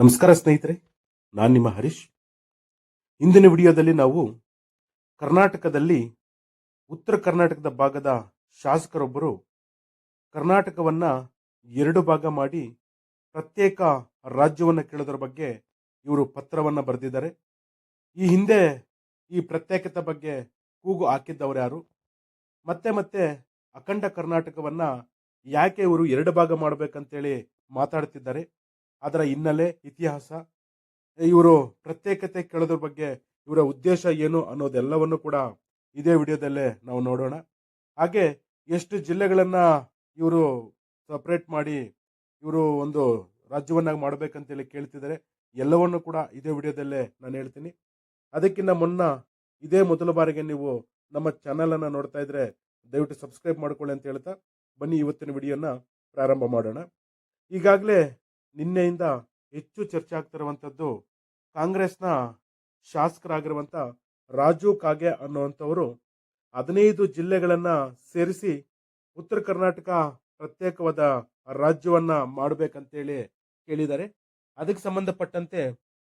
ನಮಸ್ಕಾರ ಸ್ನೇಹಿತರೆ, ನಾನು ನಿಮ್ಮ ಹರೀಶ್. ಇಂದಿನ ವಿಡಿಯೋದಲ್ಲಿ ನಾವು ಕರ್ನಾಟಕದಲ್ಲಿ ಉತ್ತರ ಕರ್ನಾಟಕದ ಭಾಗದ ಶಾಸಕರೊಬ್ಬರು ಕರ್ನಾಟಕವನ್ನ ಎರಡು ಭಾಗ ಮಾಡಿ ಪ್ರತ್ಯೇಕ ರಾಜ್ಯವನ್ನು ಕೇಳೋದ್ರ ಬಗ್ಗೆ ಇವರು ಪತ್ರವನ್ನು ಬರೆದಿದ್ದಾರೆ. ಈ ಹಿಂದೆ ಈ ಪ್ರತ್ಯೇಕತೆ ಬಗ್ಗೆ ಕೂಗು ಹಾಕಿದ್ದವರು ಯಾರು? ಮತ್ತೆ ಮತ್ತೆ ಅಖಂಡ ಕರ್ನಾಟಕವನ್ನ ಯಾಕೆ ಇವರು ಎರಡು ಭಾಗ ಮಾಡಬೇಕಂತೇಳಿ ಮಾತಾಡ್ತಿದ್ದಾರೆ? ಅದರ ಹಿನ್ನೆಲೆ ಇತಿಹಾಸ, ಇವರು ಪ್ರತ್ಯೇಕತೆ ಕೇಳೋದ್ರ ಬಗ್ಗೆ ಇವರ ಉದ್ದೇಶ ಏನು ಅನ್ನೋದೆಲ್ಲವನ್ನು ಕೂಡ ಇದೇ ವಿಡಿಯೋದಲ್ಲೇ ನಾವು ನೋಡೋಣ. ಹಾಗೆ ಎಷ್ಟು ಜಿಲ್ಲೆಗಳನ್ನ ಇವರು ಸಪ್ರೇಟ್ ಮಾಡಿ ಇವರು ಒಂದು ರಾಜ್ಯವನ್ನಾಗಿ ಮಾಡಬೇಕಂತೇಳಿ ಕೇಳ್ತಿದ್ದಾರೆ, ಎಲ್ಲವನ್ನು ಕೂಡ ಇದೇ ವಿಡಿಯೋದಲ್ಲೇ ನಾನು ಹೇಳ್ತೀನಿ. ಅದಕ್ಕಿಂತ ಮುನ್ನ ಇದೇ ಮೊದಲ ಬಾರಿಗೆ ನೀವು ನಮ್ಮ ಚಾನಲನ್ನು ನೋಡ್ತಾ ಇದ್ರೆ ದಯವಿಟ್ಟು ಸಬ್ಸ್ಕ್ರೈಬ್ ಮಾಡ್ಕೊಳ್ಳಿ ಅಂತ ಹೇಳ್ತಾ ಬನ್ನಿ, ಇವತ್ತಿನ ವಿಡಿಯೋನ ಪ್ರಾರಂಭ ಮಾಡೋಣ. ಈಗಾಗಲೇ ನಿನ್ನೆಯಿಂದ ಹೆಚ್ಚು ಚರ್ಚೆ ಆಗ್ತಿರುವಂಥದ್ದು ಕಾಂಗ್ರೆಸ್ನ ಶಾಸಕರಾಗಿರುವಂಥ ರಾಜು ಕಾಗೆ ಅನ್ನುವಂಥವರು ಹದಿನೈದು ಜಿಲ್ಲೆಗಳನ್ನು ಸೇರಿಸಿ ಉತ್ತರ ಕರ್ನಾಟಕ ಪ್ರತ್ಯೇಕವಾದ ರಾಜ್ಯವನ್ನು ಮಾಡಬೇಕಂತೇಳಿ ಕೇಳಿದ್ದಾರೆ. ಅದಕ್ಕೆ ಸಂಬಂಧಪಟ್ಟಂತೆ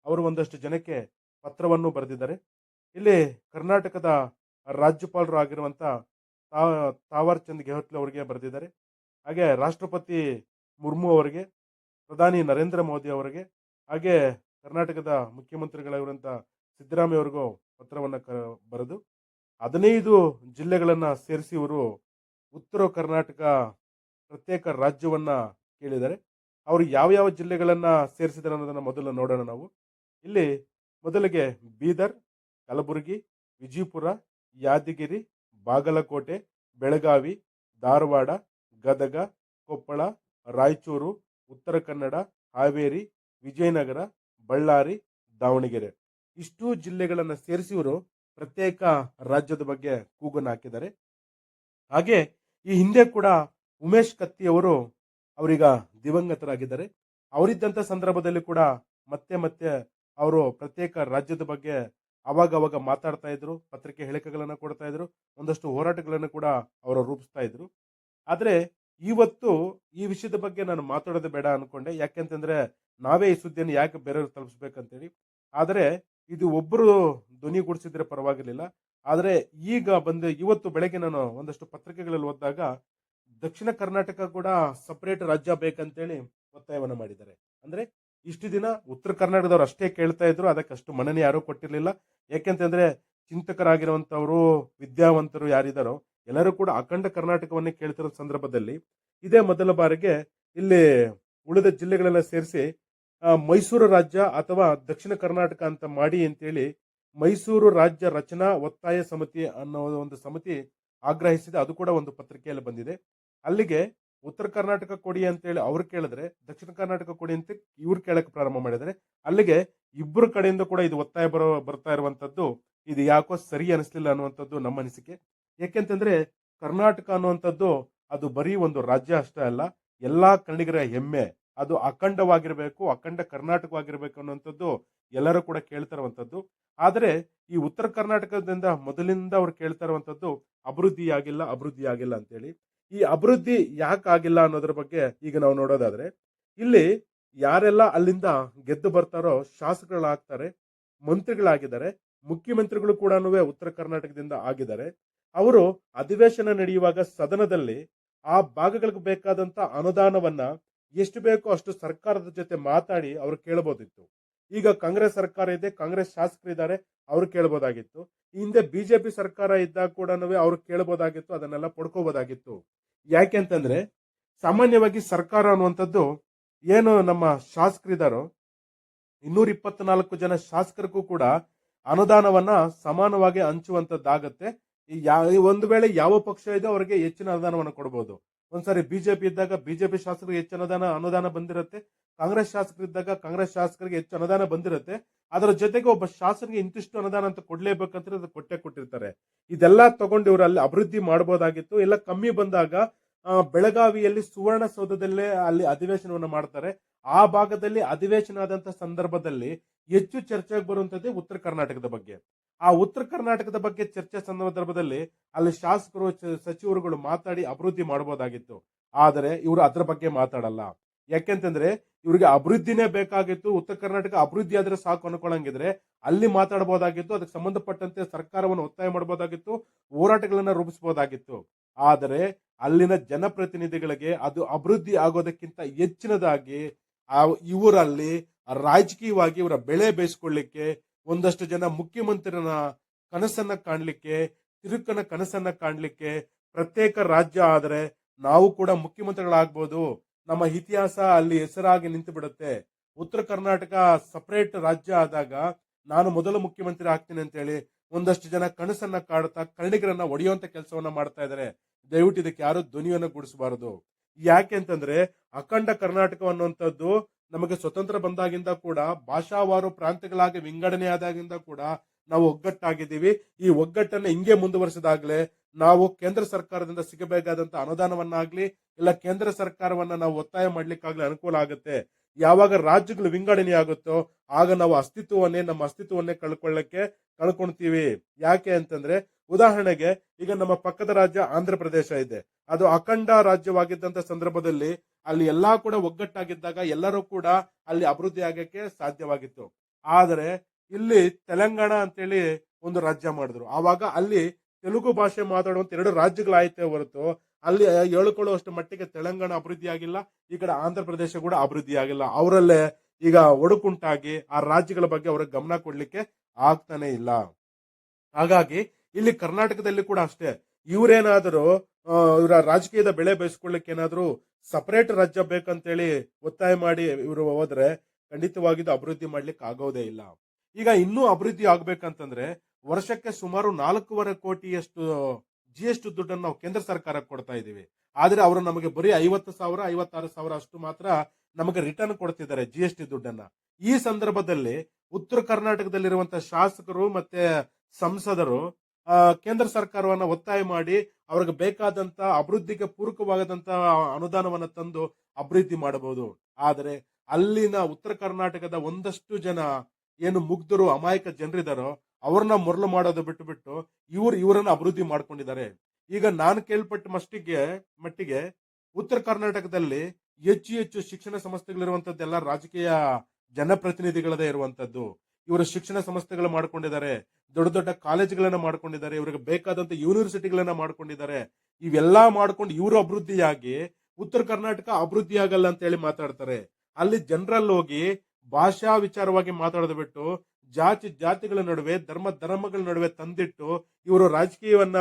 ಅವರು ಒಂದಷ್ಟು ಜನಕ್ಕೆ ಪತ್ರವನ್ನು ಬರೆದಿದ್ದಾರೆ. ಇಲ್ಲಿ ಕರ್ನಾಟಕದ ರಾಜ್ಯಪಾಲರು ಆಗಿರುವಂಥ ತಾವರ್ ಚಂದ್ ಅವರಿಗೆ ಬರೆದಿದ್ದಾರೆ. ಹಾಗೆ ರಾಷ್ಟ್ರಪತಿ ಮುರ್ಮು ಅವರಿಗೆ ಪ್ರಧಾನಿ ನರೇಂದ್ರ ಮೋದಿ ಅವರಿಗೆ, ಹಾಗೆ ಕರ್ನಾಟಕದ ಮುಖ್ಯಮಂತ್ರಿಗಳಾಗಿರುವಂಥ ಸಿದ್ದರಾಮಯ್ಯ ಅವರಿಗೂ ಪತ್ರವನ್ನು ಕ, ಬರೆದು ಹದಿನೈದು ಜಿಲ್ಲೆಗಳನ್ನು ಸೇರಿಸಿ ಇವರು ಉತ್ತರ ಕರ್ನಾಟಕ ಪ್ರತ್ಯೇಕ ರಾಜ್ಯವನ್ನು ಕೇಳಿದ್ದಾರೆ. ಅವರು ಯಾವ ಯಾವ ಜಿಲ್ಲೆಗಳನ್ನು ಸೇರಿಸಿದ್ದಾರೆ ಅನ್ನೋದನ್ನು ಮೊದಲು ನೋಡೋಣ ನಾವು. ಇಲ್ಲಿ ಮೊದಲಿಗೆ ಬೀದರ್, ಕಲಬುರಗಿ, ವಿಜಯಪುರ, ಯಾದಗಿರಿ, ಬಾಗಲಕೋಟೆ, ಬೆಳಗಾವಿ, ಧಾರವಾಡ, ಗದಗ, ಕೊಪ್ಪಳ, ರಾಯಚೂರು ಉತ್ತರ ಕನ್ನಡ, ಹಾವೇರಿ, ವಿಜಯನಗರ, ಬಳ್ಳಾರಿ, ದಾವಣಗೆರೆ. ಇಷ್ಟು ಜಿಲ್ಲೆಗಳನ್ನು ಸೇರಿಸಿವರು ಪ್ರತ್ಯೇಕ ರಾಜ್ಯದ ಬಗ್ಗೆ ಕೂಗನ್ನು ಹಾಕಿದ್ದಾರೆ. ಹಾಗೆ ಈ ಹಿಂದೆ ಕೂಡ ಉಮೇಶ್ ಕತ್ತಿ ಅವರು ಅವರೀಗ ದಿವಂಗತರಾಗಿದ್ದಾರೆ. ಅವರಿದ್ದಂಥ ಸಂದರ್ಭದಲ್ಲಿ ಕೂಡ ಮತ್ತೆ ಮತ್ತೆ ಅವರು ಪ್ರತ್ಯೇಕ ರಾಜ್ಯದ ಬಗ್ಗೆ ಅವಾಗ ಅವಾಗ ಮಾತಾಡ್ತಾ ಇದ್ರು, ಪತ್ರಿಕೆ ಹೇಳಿಕೆಗಳನ್ನು ಕೊಡ್ತಾ ಇದ್ರು, ಒಂದಷ್ಟು ಹೋರಾಟಗಳನ್ನು ಕೂಡ ಅವರು ರೂಪಿಸ್ತಾ ಇದ್ರು. ಆದ್ರೆ ಇವತ್ತು ಈ ವಿಷಯದ ಬಗ್ಗೆ ನಾನು ಮಾತಾಡೋದು ಬೇಡ ಅನ್ಕೊಂಡೆ. ಯಾಕೆಂತಂದ್ರೆ ನಾವೇ ಈ ಸುದ್ದಿಯನ್ನು ಯಾಕೆ ಬೇರೆಯವ್ರಿಗೆ ತಲುಪಿಸ್ಬೇಕಂತೇಳಿ. ಆದರೆ ಇದು ಒಬ್ಬರು ಧ್ವನಿಗೂಡಿಸಿದ್ರೆ ಪರವಾಗಿರ್ಲಿಲ್ಲ. ಆದರೆ ಈಗ ಬಂದು ಇವತ್ತು ಬೆಳಗ್ಗೆ ನಾನು ಒಂದಷ್ಟು ಪತ್ರಿಕೆಗಳಲ್ಲಿ ಓದಿದಾಗ ದಕ್ಷಿಣ ಕರ್ನಾಟಕ ಕೂಡ ಸಪರೇಟ್ ರಾಜ್ಯ ಬೇಕಂತೇಳಿ ಒತ್ತಾಯವನ್ನು ಮಾಡಿದ್ದಾರೆ. ಅಂದ್ರೆ ಇಷ್ಟು ದಿನ ಉತ್ತರ ಕರ್ನಾಟಕದವ್ರು ಅಷ್ಟೇ ಕೇಳ್ತಾ ಇದ್ರು, ಅದಕ್ಕೆ ಅಷ್ಟು ಮನನೆ ಯಾರೂ ಕೊಟ್ಟಿರಲಿಲ್ಲ. ಯಾಕೆಂತಂದ್ರೆ ಚಿಂತಕರಾಗಿರುವಂಥವರು, ವಿದ್ಯಾವಂತರು ಯಾರಿದಾರೋ ಎಲ್ಲರೂ ಕೂಡ ಅಖಂಡ ಕರ್ನಾಟಕವನ್ನೇ ಕೇಳ್ತಿರೋ ಸಂದರ್ಭದಲ್ಲಿ ಇದೇ ಮೊದಲ ಬಾರಿಗೆ ಇಲ್ಲಿ ಉಳಿದ ಜಿಲ್ಲೆಗಳೆಲ್ಲ ಸೇರಿಸಿ ಮೈಸೂರು ರಾಜ್ಯ ಅಥವಾ ದಕ್ಷಿಣ ಕರ್ನಾಟಕ ಅಂತ ಮಾಡಿ ಅಂತೇಳಿ ಮೈಸೂರು ರಾಜ್ಯ ರಚನಾ ಒತ್ತಾಯ ಸಮಿತಿ ಅನ್ನೋ ಒಂದು ಸಮಿತಿ ಆಗ್ರಹಿಸಿದೆ. ಅದು ಕೂಡ ಒಂದು ಪತ್ರಿಕೆಯಲ್ಲಿ ಬಂದಿದೆ. ಅಲ್ಲಿಗೆ ಉತ್ತರ ಕರ್ನಾಟಕ ಕೊಡಿ ಅಂತೇಳಿ ಅವ್ರು ಕೇಳಿದ್ರೆ, ದಕ್ಷಿಣ ಕರ್ನಾಟಕ ಕೊಡಿ ಅಂತ ಇವ್ರು ಕೇಳಕ್ಕೆ ಪ್ರಾರಂಭ ಮಾಡಿದರೆ ಅಲ್ಲಿಗೆ ಇಬ್ಬರು ಕಡೆಯಿಂದ ಕೂಡ ಇದು ಒತ್ತಾಯ ಬರೋ, ಬರ್ತಾ ಇರುವಂಥದ್ದು ಇದು ಯಾಕೋ ಸರಿ ಅನಿಸ್ಲಿಲ್ಲ ಅನ್ನುವಂಥದ್ದು ನಮ್ಮ ಅನಿಸಿಕೆ. ಯಾಕೆಂತಂದ್ರೆ ಕರ್ನಾಟಕ ಅನ್ನುವಂಥದ್ದು ಅದು ಬರೀ ಒಂದು ರಾಜ್ಯ ಅಷ್ಟೇ ಅಲ್ಲ, ಎಲ್ಲ ಕನ್ನಡಿಗರ ಹೆಮ್ಮೆ. ಅದು ಅಖಂಡವಾಗಿರಬೇಕು, ಅಖಂಡ ಕರ್ನಾಟಕವಾಗಿರಬೇಕು ಅನ್ನುವಂಥದ್ದು ಎಲ್ಲರೂ ಕೂಡ ಕೇಳ್ತಾ ಇರುವಂಥದ್ದು. ಆದರೆ ಈ ಉತ್ತರ ಕರ್ನಾಟಕದಿಂದ ಮೊದಲಿಂದ ಅವ್ರು ಕೇಳ್ತಾ ಇರುವಂಥದ್ದು ಅಭಿವೃದ್ಧಿ ಆಗಿಲ್ಲ ಅಭಿವೃದ್ಧಿ ಆಗಿಲ್ಲ ಅಂತೇಳಿ. ಈ ಅಭಿವೃದ್ಧಿ ಯಾಕೆ ಆಗಿಲ್ಲ ಅನ್ನೋದ್ರ ಬಗ್ಗೆ ಈಗ ನಾವು ನೋಡೋದಾದರೆ, ಇಲ್ಲಿ ಯಾರೆಲ್ಲ ಅಲ್ಲಿಂದ ಗೆದ್ದು ಬರ್ತಾರೋ ಶಾಸಕರುಗಳಾಗ್ತಾರೆ, ಮಂತ್ರಿಗಳಾಗಿದ್ದಾರೆ, ಮುಖ್ಯಮಂತ್ರಿಗಳು ಕೂಡ ಉತ್ತರ ಕರ್ನಾಟಕದಿಂದ ಆಗಿದ್ದಾರೆ. ಅವರು ಅಧಿವೇಶನ ನಡೆಯುವಾಗ ಸದನದಲ್ಲಿ ಆ ಭಾಗಗಳಿಗೆ ಬೇಕಾದಂತ ಅನುದಾನವನ್ನ ಎಷ್ಟು ಬೇಕೋ ಅಷ್ಟು ಸರ್ಕಾರದ ಜೊತೆ ಮಾತಾಡಿ ಅವರು ಕೇಳಬಹುದಿತ್ತು ಈಗ ಕಾಂಗ್ರೆಸ್ ಸರ್ಕಾರ ಇದೆ, ಕಾಂಗ್ರೆಸ್ ಶಾಸಕರಿದ್ದಾರೆ ಅವ್ರು ಕೇಳಬಹುದಾಗಿತ್ತು ಹಿಂದೆ ಬಿಜೆಪಿ ಸರ್ಕಾರ ಇದ್ದಾಗ ಕೂಡ ಅವ್ರು ಕೇಳಬಹುದಾಗಿತ್ತು ಅದನ್ನೆಲ್ಲ ಪಡ್ಕೋಬಹುದಾಗಿತ್ತು ಯಾಕೆ ಅಂತಂದ್ರೆ ಸಾಮಾನ್ಯವಾಗಿ ಸರ್ಕಾರ ಅನ್ನುವಂಥದ್ದು ಏನು ನಮ್ಮ ಶಾಸಕರಿದ್ದಾರೋ ಇನ್ನೂರ ಇಪ್ಪತ್ನಾಲ್ಕು ಜನ ಶಾಸಕರಿಗೂ ಕೂಡ ಅನುದಾನವನ್ನ ಸಮಾನವಾಗಿ ಹಂಚುವಂತದ್ದಾಗತ್ತೆ ಒಂದು ವೇಳೆ ಯಾವ ಪಕ್ಷ ಇದೆ ಅವರಿಗೆ ಹೆಚ್ಚಿನ ಅನುದಾನವನ್ನು ಕೊಡಬಹುದು ಒಂದ್ಸರಿ ಬಿಜೆಪಿ ಇದ್ದಾಗ ಬಿಜೆಪಿ ಶಾಸಕರಿಗೆ ಹೆಚ್ಚು ಅನುದಾನ ಅನುದಾನ ಬಂದಿರುತ್ತೆ. ಕಾಂಗ್ರೆಸ್ ಶಾಸಕರು ಇದ್ದಾಗ ಕಾಂಗ್ರೆಸ್ ಶಾಸಕರಿಗೆ ಹೆಚ್ಚು ಅನುದಾನ ಬಂದಿರುತ್ತೆ. ಅದರ ಜೊತೆಗೆ ಒಬ್ಬ ಶಾಸಕರಿಗೆ ಇಂತಿಷ್ಟು ಅನುದಾನ ಅಂತ ಕೊಡ್ಲೇಬೇಕಂತ ಕೊಟ್ಟೆ ಕೊಟ್ಟಿರ್ತಾರೆ. ಇದೆಲ್ಲ ತಗೊಂಡು ಇವರು ಅಲ್ಲಿ ಅಭಿವೃದ್ಧಿ ಮಾಡಬಹುದಾಗಿತ್ತು ಎಲ್ಲ ಕಮ್ಮಿ ಬಂದಾಗ ಬೆಳಗಾವಿಯಲ್ಲಿ ಸುವರ್ಣಸೌಧದಲ್ಲೇ ಅಲ್ಲಿ ಅಧಿವೇಶನವನ್ನು ಮಾಡ್ತಾರೆ. ಆ ಭಾಗದಲ್ಲಿ ಅಧಿವೇಶನ ಆದಂತ ಸಂದರ್ಭದಲ್ಲಿ ಹೆಚ್ಚು ಚರ್ಚೆಗೆ ಬರುವಂತದ್ದೇ ಉತ್ತರ ಕರ್ನಾಟಕದ ಬಗ್ಗೆ. ಆ ಉತ್ತರ ಕರ್ನಾಟಕದ ಬಗ್ಗೆ ಚರ್ಚೆ ಸಂದರ್ಭದಲ್ಲಿ ಅಲ್ಲಿ ಶಾಸಕರು ಸಚಿವರುಗಳು ಮಾತಾಡಿ ಅಭಿವೃದ್ಧಿ ಮಾಡಬಹುದಾಗಿತ್ತು. ಆದರೆ ಇವರು ಅದರ ಬಗ್ಗೆ ಮಾತಾಡಲ್ಲ. ಯಾಕೆಂತಂದ್ರೆ ಇವರಿಗೆ ಅಭಿವೃದ್ಧಿನೇ ಬೇಕಾಗಿತ್ತು. ಉತ್ತರ ಕರ್ನಾಟಕ ಅಭಿವೃದ್ಧಿ ಆದ್ರೆ ಸಾಕು ಅನ್ಕೊಳಂಗಿದ್ರೆ ಅಲ್ಲಿ ಮಾತಾಡಬಹುದಾಗಿತ್ತು. ಅದಕ್ಕೆ ಸಂಬಂಧಪಟ್ಟಂತೆ ಸರ್ಕಾರವನ್ನು ಒತ್ತಾಯ ಮಾಡಬಹುದಾಗಿತ್ತು. ಹೋರಾಟಗಳನ್ನ ರೂಪಿಸಬಹುದಾಗಿತ್ತು. ಆದರೆ ಅಲ್ಲಿನ ಜನಪ್ರತಿನಿಧಿಗಳಿಗೆ ಅದು ಅಭಿವೃದ್ಧಿ ಆಗೋದಕ್ಕಿಂತ ಹೆಚ್ಚಿನದಾಗಿ ಇವರಲ್ಲಿ ರಾಜಕೀಯವಾಗಿ ಇವರ ಬೆಳೆ ಬೇಯಿಸ್ಕೊಳ್ಳಿಕ್ಕೆ ಒಂದಷ್ಟು ಜನ ಮುಖ್ಯಮಂತ್ರಿನ ಕನಸನ್ನ ಕಾಣಲಿಕ್ಕೆ, ತಿರುಕನ ಕನಸನ್ನ ಕಾಣಲಿಕ್ಕೆ ಪ್ರತ್ಯೇಕ ರಾಜ್ಯ ಆದರೆ ನಾವು ಕೂಡ ಮುಖ್ಯಮಂತ್ರಿಗಳಾಗ್ಬೋದು. ನಮ್ಮ ಇತಿಹಾಸ ಅಲ್ಲಿ ಹೆಸರಾಗಿ ನಿಂತು ಬಿಡುತ್ತೆ ಉತ್ತರ ಕರ್ನಾಟಕ ಸಪರೇಟ್ ರಾಜ್ಯ ಆದಾಗ ನಾನು ಮೊದಲ ಮುಖ್ಯಮಂತ್ರಿ ಆಗ್ತೀನಿ ಅಂತೇಳಿ ಒಂದಷ್ಟು ಜನ ಕನಸನ್ನ ಕಾಡುತ್ತಾ ಕನ್ನಡಿಗರನ್ನ ಒಡೆಯುವಂತ ಕೆಲಸವನ್ನ ಮಾಡ್ತಾ ಇದ್ದಾರೆ ದಯವಿಟ್ಟು ಇದಕ್ಕೆ ಯಾರು ಧ್ವನಿಯನ್ನು ಗುಡಿಸಬಾರದು ಯಾಕೆ ಅಂತಂದ್ರೆ ಅಖಂಡ ಕರ್ನಾಟಕ ಅನ್ನುವಂಥದ್ದು ನಮಗೆ ಸ್ವತಂತ್ರ ಬಂದಾಗಿಂದ ಕೂಡ, ಭಾಷಾವಾರು ಪ್ರಾಂತ್ಯಗಳಾಗಿ ವಿಂಗಡಣೆ ಆದಾಗಿಂದ ಕೂಡ ನಾವು ಒಗ್ಗಟ್ಟಾಗಿದ್ದೀವಿ. ಈ ಒಗ್ಗಟ್ಟನ್ನು ಹಿಂಗೆ ಮುಂದುವರಿಸಿದಾಗಲೇ ನಾವು ಕೇಂದ್ರ ಸರ್ಕಾರದಿಂದ ಸಿಗಬೇಕಾದಂತ ಅನುದಾನವನ್ನಾಗ್ಲಿ, ಇಲ್ಲ ಕೇಂದ್ರ ಸರ್ಕಾರವನ್ನ ನಾವು ಒತ್ತಾಯ ಮಾಡ್ಲಿಕ್ಕಾಗ್ಲಿ ಅನುಕೂಲ ಆಗುತ್ತೆ. ಯಾವಾಗ ರಾಜ್ಯಗಳು ವಿಂಗಡಣೆ ಆಗುತ್ತೋ ಆಗ ನಾವು ಅಸ್ತಿತ್ವವನ್ನೇ, ನಮ್ಮ ಅಸ್ತಿತ್ವವನ್ನೇ ಕಳ್ಕೊಳ್ಳಕ್ಕೆ ಕಳ್ಕೊಳ್ತೀವಿ ಯಾಕೆ ಅಂತಂದ್ರೆ, ಉದಾಹರಣೆಗೆ ಈಗ ನಮ್ಮ ಪಕ್ಕದ ರಾಜ್ಯ ಆಂಧ್ರ ಪ್ರದೇಶ ಇದೆ. ಅದು ಅಖಂಡ ರಾಜ್ಯವಾಗಿದ್ದಂತ ಸಂದರ್ಭದಲ್ಲಿ ಅಲ್ಲಿ ಎಲ್ಲಾ ಕೂಡ ಒಗ್ಗಟ್ಟಾಗಿದ್ದಾಗ ಎಲ್ಲರೂ ಕೂಡ ಅಲ್ಲಿ ಅಭಿವೃದ್ಧಿ ಆಗಕ್ಕೆ ಸಾಧ್ಯವಾಗಿತ್ತು. ಆದರೆ ಇಲ್ಲಿ ತೆಲಂಗಾಣ ಅಂತೇಳಿ ಒಂದು ರಾಜ್ಯ ಮಾಡಿದ್ರು. ಆವಾಗ ಅಲ್ಲಿ ತೆಲುಗು ಭಾಷೆ ಮಾತಾಡುವಂತ ಎರಡು ರಾಜ್ಯಗಳಾಯ್ತೇ ಹೊರತು ಅಲ್ಲಿ ಹೇಳ್ಕೊಳ್ಳುವಷ್ಟು ಮಟ್ಟಿಗೆ ತೆಲಂಗಾಣ ಅಭಿವೃದ್ಧಿ ಆಗಿಲ್ಲ, ಈ ಕಡೆ ಆಂಧ್ರ ಪ್ರದೇಶ ಕೂಡ ಅಭಿವೃದ್ಧಿ ಆಗಿಲ್ಲ. ಅವರಲ್ಲೇ ಈಗ ಒಡಕುಂಟಾಗಿ ಆ ರಾಜ್ಯಗಳ ಬಗ್ಗೆ ಅವ್ರಿಗೆ ಗಮನ ಕೊಡ್ಲಿಕ್ಕೆ ಆಗ್ತಾನೆ ಇಲ್ಲ. ಹಾಗಾಗಿ ಇಲ್ಲಿ ಕರ್ನಾಟಕದಲ್ಲಿ ಕೂಡ ಅಷ್ಟೇ. ಇವರೇನಾದರೂ ಇವರ ರಾಜಕೀಯದ ಬೆಳೆ ಬೇಯಿಸ್ಕೊಳ್ಳಿಕ್ಕೆ ಏನಾದರೂ ಸಪರೇಟ್ ರಾಜ್ಯ ಬೇಕಂತೇಳಿ ಒತ್ತಾಯ ಮಾಡಿ ಇವರು ಹೋದ್ರೆ ಖಂಡಿತವಾಗಿದ್ದು ಅಭಿವೃದ್ಧಿ ಮಾಡ್ಲಿಕ್ಕೆ ಆಗೋದೇ ಇಲ್ಲ. ಈಗ ಇನ್ನೂ ಅಭಿವೃದ್ಧಿ ಆಗ್ಬೇಕಂತಂದ್ರೆ ವರ್ಷಕ್ಕೆ ಸುಮಾರು ನಾಲ್ಕೂವರೆ ಕೋಟಿಯಷ್ಟು ಜಿ ಎಸ್ ಟಿ ದುಡ್ಡನ್ನು ನಾವು ಕೇಂದ್ರ ಸರ್ಕಾರಕ್ಕೆ ಕೊಡ್ತಾ ಇದ್ದೀವಿ. ಆದರೆ ಅವರು ನಮಗೆ ಬರೀ ಐವತ್ತು ಸಾವಿರ, ಐವತ್ತಾರು ಸಾವಿರ ಅಷ್ಟು ಮಾತ್ರ ನಮಗೆ ರಿಟರ್ನ್ ಕೊಡ್ತಿದ್ದಾರೆ ಜಿ ಎಸ್ ಟಿ ದುಡ್ಡನ್ನ. ಈ ಸಂದರ್ಭದಲ್ಲಿ ಉತ್ತರ ಕರ್ನಾಟಕದಲ್ಲಿರುವಂತಹ ಶಾಸಕರು ಮತ್ತೆ ಸಂಸದರು ಕೇಂದ್ರ ಸರ್ಕಾರವನ್ನು ಒತ್ತಾಯ ಮಾಡಿ ಅವ್ರಿಗೆ ಬೇಕಾದಂತ ಅಭಿವೃದ್ಧಿಗೆ ಪೂರಕವಾಗದಂತ ಅನುದಾನವನ್ನು ತಂದು ಅಭಿವೃದ್ಧಿ ಮಾಡಬಹುದು. ಆದರೆ ಅಲ್ಲಿನ ಉತ್ತರ ಕರ್ನಾಟಕದ ಒಂದಷ್ಟು ಜನ ಏನು ಮುಗ್ಧರು, ಅಮಾಯಕ ಜನರಿದಾರೋ ಅವ್ರನ್ನ ಮೊರಲು ಮಾಡೋದು ಬಿಟ್ಟು ಬಿಟ್ಟು ಇವ್ರು ಇವರನ್ನ ಅಭಿವೃದ್ಧಿ ಮಾಡ್ಕೊಂಡಿದ್ದಾರೆ. ಈಗ ನಾನು ಕೇಳ್ಪಟ್ಟ ಮಟ್ಟಿಗೆ ಮಟ್ಟಿಗೆ ಉತ್ತರ ಕರ್ನಾಟಕದಲ್ಲಿ ಹೆಚ್ಚು ಹೆಚ್ಚು ಶಿಕ್ಷಣ ಸಂಸ್ಥೆಗಳಿರುವಂತದ್ದೆಲ್ಲ ರಾಜಕೀಯ ಜನಪ್ರತಿನಿಧಿಗಳದೇ ಇರುವಂತದ್ದು ಇವರು ಶಿಕ್ಷಣ ಸಂಸ್ಥೆಗಳು ಮಾಡ್ಕೊಂಡಿದ್ದಾರೆ, ದೊಡ್ಡ ದೊಡ್ಡ ಕಾಲೇಜುಗಳನ್ನ ಮಾಡ್ಕೊಂಡಿದ್ದಾರೆ, ಇವರಿಗೆ ಬೇಕಾದಂತ ಯೂನಿವರ್ಸಿಟಿಗಳನ್ನ ಮಾಡ್ಕೊಂಡಿದ್ದಾರೆ. ಇವೆಲ್ಲ ಮಾಡ್ಕೊಂಡು ಇವರು ಅಭಿವೃದ್ಧಿಯಾಗಿ ಉತ್ತರ ಕರ್ನಾಟಕ ಅಭಿವೃದ್ಧಿ ಆಗಲ್ಲ ಅಂತ ಹೇಳಿ ಮಾತಾಡ್ತಾರೆ. ಅಲ್ಲಿ ಜನರಲ್ಲಿ ಹೋಗಿ ಭಾಷಾ ವಿಚಾರವಾಗಿ ಮಾತಾಡೋದು ಬಿಟ್ಟು ಜಾತಿ ಜಾತಿಗಳ ನಡುವೆ, ಧರ್ಮ ಧರ್ಮಗಳ ನಡುವೆ ತಂದಿಟ್ಟು ಇವರು ರಾಜಕೀಯವನ್ನ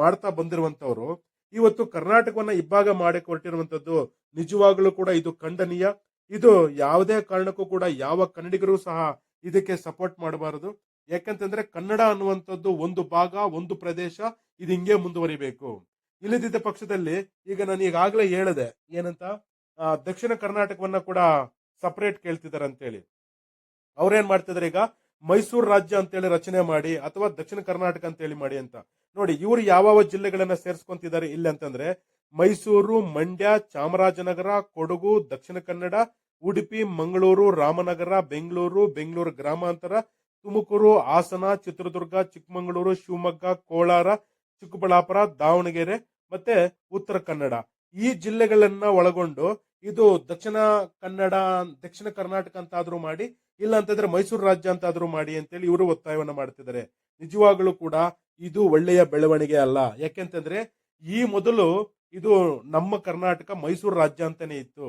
ಮಾಡ್ತಾ ಬಂದಿರುವಂತವ್ರು ಇವತ್ತು ಕರ್ನಾಟಕವನ್ನ ಇಬ್ಬಾಗ ಮಾಡಿ ಕೊಟ್ಟಿರುವಂತದ್ದು ನಿಜವಾಗ್ಲೂ ಕೂಡ ಇದು ಖಂಡನೀಯ. ಇದು ಯಾವುದೇ ಕಾರಣಕ್ಕೂ ಕೂಡ ಯಾವ ಕನ್ನಡಿಗರು ಸಹ ಇದಕ್ಕೆ ಸಪೋರ್ಟ್ ಮಾಡಬಾರದು. ಯಾಕಂತಂದ್ರೆ ಕನ್ನಡ ಅನ್ನುವಂಥದ್ದು ಒಂದು ಭಾಗ, ಒಂದು ಪ್ರದೇಶ, ಇದು ಹಿಂಗೆ ಮುಂದುವರಿಬೇಕು. ಇಲ್ಲದಿದ್ದ ಪಕ್ಷದಲ್ಲಿ ಈಗ ನಾನು ಈಗಾಗಲೇ ಹೇಳಿದೆ, ಏನಂತ ದಕ್ಷಿಣ ಕರ್ನಾಟಕವನ್ನ ಕೂಡ ಸಪರೇಟ್ ಕೇಳ್ತಿದ್ದಾರೆ ಅಂತೇಳಿ ಅವ್ರೇನ್ ಮಾಡ್ತಿದ್ದಾರೆ ಈಗ? ಮೈಸೂರು ರಾಜ್ಯ ಅಂತೇಳಿ ರಚನೆ ಮಾಡಿ ಅಥವಾ ದಕ್ಷಿಣ ಕರ್ನಾಟಕ ಅಂತೇಳಿ ಮಾಡಿ ಅಂತ. ನೋಡಿ, ಇವರು ಯಾವ ಜಿಲ್ಲೆಗಳನ್ನ ಸೇರಿಸ್ಕೊಂತಿದ್ದಾರೆ ಇಲ್ಲಿ ಅಂತಂದ್ರೆ ಮೈಸೂರು, ಮಂಡ್ಯ, ಚಾಮರಾಜನಗರ, ಕೊಡಗು, ದಕ್ಷಿಣ ಕನ್ನಡ, ಉಡುಪಿ, ಮಂಗಳೂರು, ರಾಮನಗರ, ಬೆಂಗಳೂರು ಬೆಂಗಳೂರು ಗ್ರಾಮಾಂತರ, ತುಮಕೂರು, ಹಾಸನ, ಚಿತ್ರದುರ್ಗ, ಚಿಕ್ಕಮಗಳೂರು, ಶಿವಮೊಗ್ಗ, ಕೋಲಾರ, ಚಿಕ್ಕಬಳ್ಳಾಪುರ, ದಾವಣಗೆರೆ ಮತ್ತೆ ಉತ್ತರ ಕನ್ನಡ. ಈ ಜಿಲ್ಲೆಗಳನ್ನ ಒಳಗೊಂಡು ಇದು ದಕ್ಷಿಣ ಕನ್ನಡ, ದಕ್ಷಿಣ ಕರ್ನಾಟಕ ಅಂತಾದ್ರೂ ಮಾಡಿ ಇಲ್ಲ ಅಂತಂದ್ರೆ ಮೈಸೂರು ರಾಜ್ಯ ಅಂತಾದ್ರೂ ಮಾಡಿ ಅಂತೇಳಿ ಇವರು ಒತ್ತಾಯವನ್ನು ಮಾಡ್ತಿದ್ದಾರೆ. ನಿಜವಾಗಲೂ ಕೂಡ ಇದು ಒಳ್ಳೆಯ ಬೆಳವಣಿಗೆ ಅಲ್ಲ. ಯಾಕೆಂತಂದ್ರೆ ಈ ಮೊದಲು ಇದು ನಮ್ಮ ಕರ್ನಾಟಕ ಮೈಸೂರು ರಾಜ್ಯ ಅಂತಾನೆ ಇತ್ತು.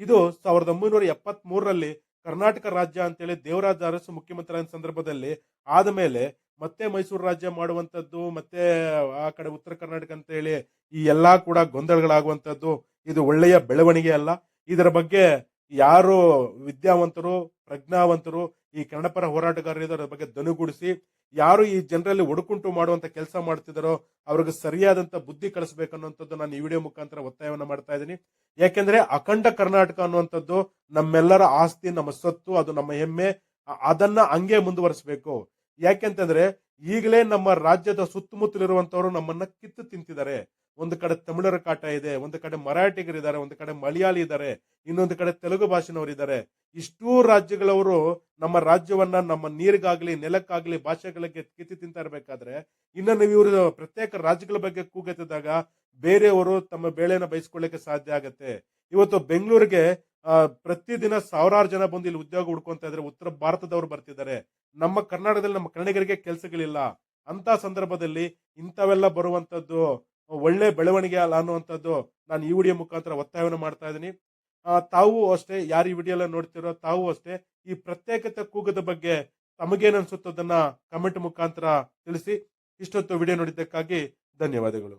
ಇದು ಸಾವಿರದ ಒಂಬೈನೂರ ಎಪ್ಪತ್ತ್ ಮೂರರಲ್ಲಿ ಕರ್ನಾಟಕ ರಾಜ್ಯ ಅಂತೇಳಿ ದೇವರಾಜ ಅರಸು ಮುಖ್ಯಮಂತ್ರಿ ಸಂದರ್ಭದಲ್ಲಿ ಆದ ಮೇಲೆ ಮತ್ತೆ ಮೈಸೂರು ರಾಜ್ಯ ಮಾಡುವಂಥದ್ದು, ಮತ್ತೆ ಆ ಕಡೆ ಉತ್ತರ ಕರ್ನಾಟಕ ಅಂತ ಹೇಳಿ ಈ ಎಲ್ಲಾ ಕೂಡ ಗೊಂದಲಗಳಾಗುವಂಥದ್ದು. ಇದು ಒಳ್ಳೆಯ ಬೆಳವಣಿಗೆ ಅಲ್ಲ. ಇದರ ಬಗ್ಗೆ ಯಾರು ವಿದ್ಯಾವಂತರು, ಪ್ರಜ್ಞಾವಂತರು, ಈ ಕನ್ನಡಪರ ಹೋರಾಟಗಾರರು ಇದರ ಬಗ್ಗೆ ದನುಗೂಡಿಸಿ, ಯಾರು ಈ ಜನರಲ್ಲಿ ಒಡಕುಂಟು ಮಾಡುವಂತ ಕೆಲಸ ಮಾಡ್ತಿದ್ದಾರೋ, ಅವ್ರಿಗೆ ಸರಿಯಾದಂತ ಬುದ್ಧಿ ಕಳಿಸ್ಬೇಕನ್ನುವಂಥದ್ದು ನಾನು ಈ ವಿಡಿಯೋ ಮುಖಾಂತರ ಒತ್ತಾಯವನ್ನು ಮಾಡ್ತಾ ಇದ್ದೀನಿ. ಯಾಕೆಂದ್ರೆ ಅಖಂಡ ಕರ್ನಾಟಕ ಅನ್ನುವಂಥದ್ದು ನಮ್ಮೆಲ್ಲರ ಆಸ್ತಿ, ನಮ್ಮ ಸ್ವತ್ತು ಅದು ನಮ್ಮ ಹೆಮ್ಮೆ ಅದನ್ನ ಹಂಗೆ ಮುಂದುವರಿಸಬೇಕು. ಯಾಕೆಂತಂದ್ರೆ ಈಗಲೇ ನಮ್ಮ ರಾಜ್ಯದ ಸುತ್ತಮುತ್ತಲಿರುವಂತವರು ನಮ್ಮನ್ನ ಕಿತ್ತು ತಿಂತಿದ್ದಾರೆ. ಒಂದು ಕಡೆ ತಮಿಳರ ಕಾಟ ಇದೆ, ಒಂದು ಕಡೆ ಮರಾಠಿಗರಿದ್ದಾರೆ ಒಂದು ಕಡೆ ಮಲಯಾಳಿ ಇದ್ದಾರೆ, ಇನ್ನೊಂದು ಕಡೆ ತೆಲುಗು ಭಾಷೆನವರು ಇದ್ದಾರೆ. ಇಷ್ಟೂ ರಾಜ್ಯಗಳವರು ನಮ್ಮ ರಾಜ್ಯವನ್ನ, ನಮ್ಮ ನೀರಿಗಾಗ್ಲಿ, ನೆಲಕ್ಕಾಗ್ಲಿ ಭಾಷೆಗಳಿಗೆ ಕಿತ್ತಿ ತಿಂತ ಇರಬೇಕಾದ್ರೆ, ಇನ್ನು ನೀವು ಇವರು ಪ್ರತ್ಯೇಕ ರಾಜ್ಯಗಳ ಬಗ್ಗೆ ಕೂಗೆತ್ತಿದಾಗ ಬೇರೆಯವರು ತಮ್ಮ ಬೇಳೆನ ಬಯಸ್ಕೊಳ್ಳಿಕ್ಕೆ ಸಾಧ್ಯ ಆಗತ್ತೆ. ಇವತ್ತು ಬೆಂಗಳೂರಿಗೆ ಪ್ರತಿದಿನ ಸಾವಿರಾರು ಜನ ಬಂದು ಇಲ್ಲಿ ಉದ್ಯೋಗ ಹುಡ್ಕೊಂತ ಇದ್ರೆ ಉತ್ತರ ಭಾರತದವರು ಬರ್ತಿದ್ದಾರೆ. ನಮ್ಮ ಕರ್ನಾಟಕದಲ್ಲಿ ನಮ್ಮ ಕನ್ನಡಿಗರಿಗೆ ಕೆಲಸಗಳಿಲ್ಲ. ಅಂತ ಸಂದರ್ಭದಲ್ಲಿ ಇಂಥವೆಲ್ಲ ಬರುವಂತದ್ದು ಒಳ್ಳೆ ಬೆಳವಣಿಗೆ ಅಲ್ಲ ಅನ್ನುವಂಥದ್ದು ನಾನು ಈ ವಿಡಿಯೋ ಮುಖಾಂತರ ಒತ್ತಾಯವನ್ನು ಮಾಡ್ತಾ ಇದ್ದೀನಿ. ತಾವು ಅಷ್ಟೇ, ಯಾರು ಈ ವಿಡಿಯೋ ನೋಡ್ತಿರೋ ತಾವು ಅಷ್ಟೇ, ಈ ಪ್ರತ್ಯೇಕತೆ ಕೂಗದ ಬಗ್ಗೆ ತಮಗೇನು ಕಮೆಂಟ್ ಮುಖಾಂತರ ತಿಳಿಸಿ. ಇಷ್ಟೊತ್ತು ವಿಡಿಯೋ ನೋಡಿದ್ದಕ್ಕಾಗಿ ಧನ್ಯವಾದಗಳು.